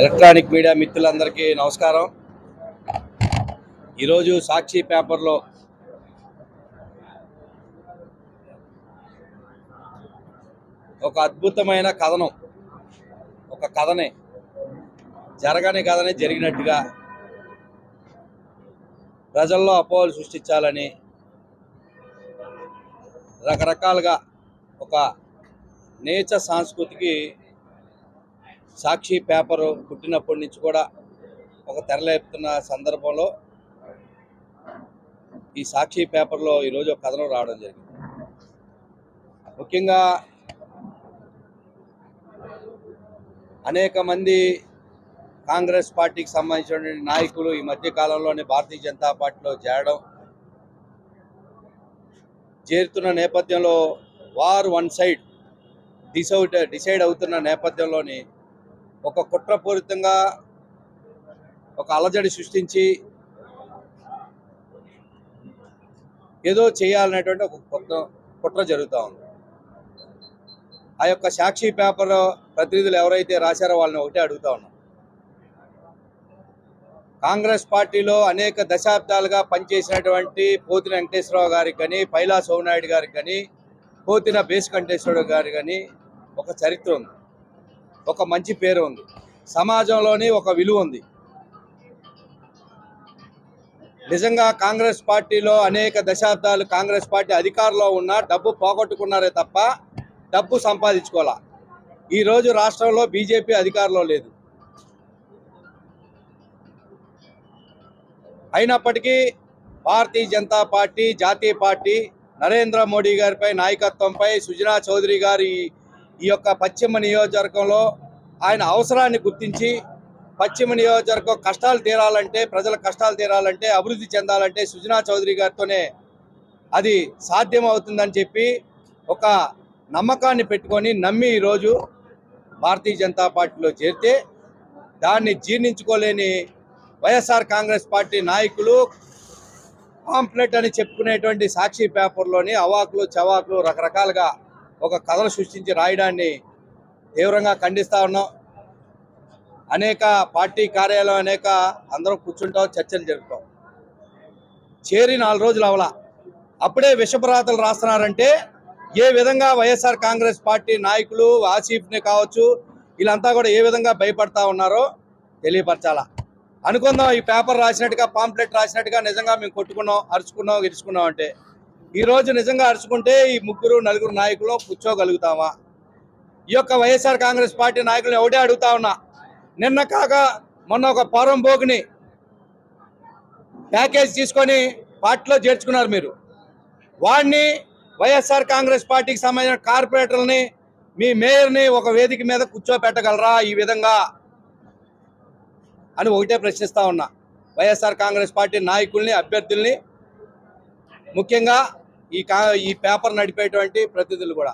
Electronic media మిత్రులందరికీ నమస్కారం. ఈరోజు సాక్షి పేపర్లో ఒక అద్భుతమైన కథనం ఒక కథనే జరగని కథనే జరిగినట్టుగా ప్రజల్లో అపోహలు సృష్టించాలని రకరకాలుగా ఒక నేచ సంస్కృతికి సాక్షి పేపరు పుట్టినప్పటి నుంచి కూడా ఒక తెరలేపుతున్న సందర్భంలో ఈ సాక్షి పేపర్లో ఈరోజు ఒక కథనం రావడం జరిగింది. ముఖ్యంగా అనేక మంది కాంగ్రెస్ పార్టీకి సంబంధించిన నాయకులు ఈ మధ్య కాలంలోనే భారతీయ జనతా పార్టీలో చేరడం చేరుతున్న నేపథ్యంలో వార్ వన్ సైడ్ డిసౌట్ డిసైడ్ అవుతున్న నేపథ్యంలోని ఒక కుట్రపూరితంగా ఒక అలజడి సృష్టించి ఏదో చేయాలనేటువంటి ఒక కుట్ర కుట్ర జరుగుతూ ఉంది. ఆ యొక్క సాక్షి పేపర్ ప్రతినిధులు ఎవరైతే రాశారో వాళ్ళని ఒకటే అడుగుతా ఉన్నాం. కాంగ్రెస్ పార్టీలో అనేక దశాబ్దాలుగా పనిచేసినటువంటి పోతిన వెంకటేశ్వరరావు గారికి కానీ పైలా సోమనాయుడు గారికి కానీ పోతిన బేస్ గారికి కానీ ఒక చరిత్ర ఉంది. ఒక మంచి పేరు ఉంది. సమాజంలోని ఒక విలువ ఉంది. నిజంగా కాంగ్రెస్ పార్టీలో అనేక దశాబ్దాలు కాంగ్రెస్ పార్టీ అధికారంలో ఉన్న డబ్బు పోగొట్టుకున్నారే తప్ప డబ్బు సంపాదించుకోవాలా? ఈరోజు రాష్ట్రంలో బీజేపీ అధికారంలో లేదు. అయినప్పటికీ భారతీయ జనతా పార్టీ జాతీయ పార్టీ నరేంద్ర మోడీ గారిపై నాయకత్వంపై సుజనా చౌదరి గారి ఈ యొక్క పశ్చిమ నియోజకవర్గంలో ఆయన అవసరాన్ని గుర్తించి పశ్చిమ నియోజకవర్గం కష్టాలు తీరాలంటే ప్రజల కష్టాలు తీరాలంటే అభివృద్ధి చెందాలంటే సుజనా చౌదరి గారితోనే అది సాధ్యమవుతుందని చెప్పి ఒక నమ్మకాన్ని పెట్టుకొని నమ్మి ఈరోజు భారతీయ జనతా పార్టీలో చేరితే దాన్ని జీర్ణించుకోలేని వైఎస్ఆర్ కాంగ్రెస్ పార్టీ నాయకులు పాంప్లెట్ అని చెప్పుకునేటువంటి సాక్షి పేపర్లోని అవాకులు చవాకులు రకరకాలుగా ఒక కథలు సృష్టించి రాయడాన్ని తీవ్రంగా ఖండిస్తా ఉన్నాం. అనేక పార్టీ కార్యాలయం అనేక అందరం కూర్చుంటాం చర్చలు జరుపుతాం. చేరి నాలుగు రోజులు అవలా. అప్పుడే విషపరాతలు రాస్తున్నారంటే ఏ విధంగా వైఎస్ఆర్ కాంగ్రెస్ పార్టీ నాయకులు ఆసిఫ్ని కావచ్చు వీళ్ళంతా కూడా ఏ విధంగా భయపడతా ఉన్నారో తెలియపరచాలా. అనుకుందాం ఈ పేపర్ రాసినట్టుగా పాంప్లెట్ రాసినట్టుగా నిజంగా మేము కొట్టుకున్నాం అరుచుకున్నాం గెలుచుకున్నాం అంటే. ఈరోజు నిజంగా అరుచుకుంటే ఈ ముగ్గురు నలుగురు నాయకులు కూర్చోగలుగుతామా? ఈ యొక్క వైఎస్ఆర్ కాంగ్రెస్ పార్టీ నాయకులను ఒకటే అడుగుతా ఉన్నా? నిన్న కాక మొన్న ఒక పౌరం భోగిని ప్యాకేజ్ తీసుకొని పార్టీలో చేర్చుకున్నారు మీరు. వాడిని వైఎస్ఆర్ కాంగ్రెస్ పార్టీకి సంబంధించిన కార్పొరేటర్ని మీ మేయర్ని ఒక వేదిక మీద కూర్చోపెట్టగలరా ఈ విధంగా? అని ఒకటే ప్రశ్నిస్తా ఉన్నా. వైఎస్ఆర్ కాంగ్రెస్ పార్టీ నాయకుల్ని అభ్యర్థుల్ని ముఖ్యంగా ఈ కా ఈ పేపర్ నడిపేటువంటి ప్రతినిధులు కూడా.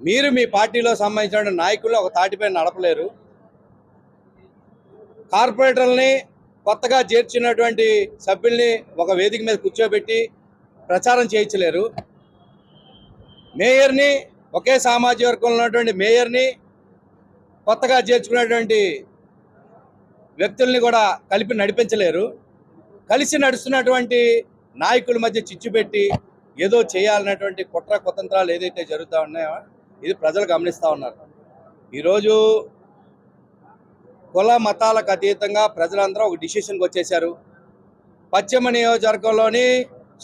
మీరు మీ పార్టీలో సంబంధించిన నాయకులు ఒక తాటిపై నడపలేరు. కార్పొరేటర్ని కొత్తగా చేర్చినటువంటి సభ్యుల్ని ఒక వేదిక మీద కూర్చోబెట్టి ప్రచారం చేయించలేరు. మేయర్ని ఒకే సామాజిక వర్గంలో ఉన్నటువంటి మేయర్ని కొత్తగా చేర్చుకునేటువంటి వ్యక్తుల్ని కూడా కలిపి నడిపించలేరు. కలిసి నడుస్తున్నటువంటి నాయకుల మధ్య చిచ్చు పెట్టి ఏదో చేయాలన్నటువంటి కుట్ర కుతంత్రాలు ఏదైతే జరుగుతూ ఉన్నాయో ఇది ప్రజలు గమనిస్తూ ఉన్నారు. ఈరోజు కుల మతాలకు అతీతంగా ప్రజలందరూ ఒక డిసిషన్కి వచ్చేశారు. పశ్చిమ నియోజకవర్గంలోని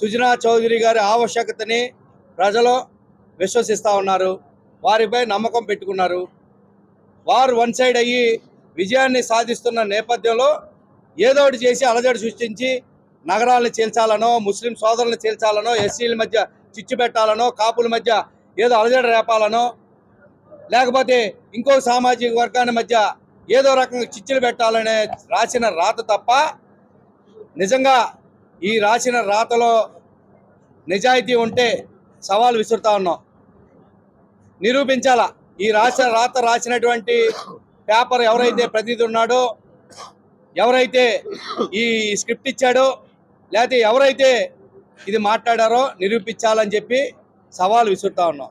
సుజనా చౌదరి గారి ఆవశ్యకతని ప్రజలు విశ్వసిస్తూ ఉన్నారు. వారిపై నమ్మకం పెట్టుకున్నారు. వారు వన్ సైడ్ అయ్యి విజయాన్ని సాధిస్తున్న నేపథ్యంలో ఏదో ఒకటి చేసి అలజడి సృష్టించి నగరాలను చీల్చాలనో ముస్లిం సోదరులను చీల్చాలనో ఎస్సీల మధ్య చిచ్చు పెట్టాలనో కాపుల మధ్య ఏదో అలజడి రేపాలనో లేకపోతే ఇంకో సామాజిక వర్గాన్ని మధ్య ఏదో రకంగా చిచ్చులు పెట్టాలనే రాసిన రాత తప్ప నిజంగా ఈ రాసిన రాతలో నిజాయితీ ఉంటే సవాల్ విసురుతా ఉన్నాం. నిరూపించాలా? ఈ రాసిన రాత రాసినటువంటి పేపర్ ఎవరైతే ప్రతినిధి ఉన్నాడో ఎవరైతే ఈ స్క్రిప్ట్ ఇచ్చాడో లేకపోతే ఎవరైతే ఇది మాట్లాడారో నిరూపించాలని చెప్పి సవాల్ విసురుతా ఉన్నాం.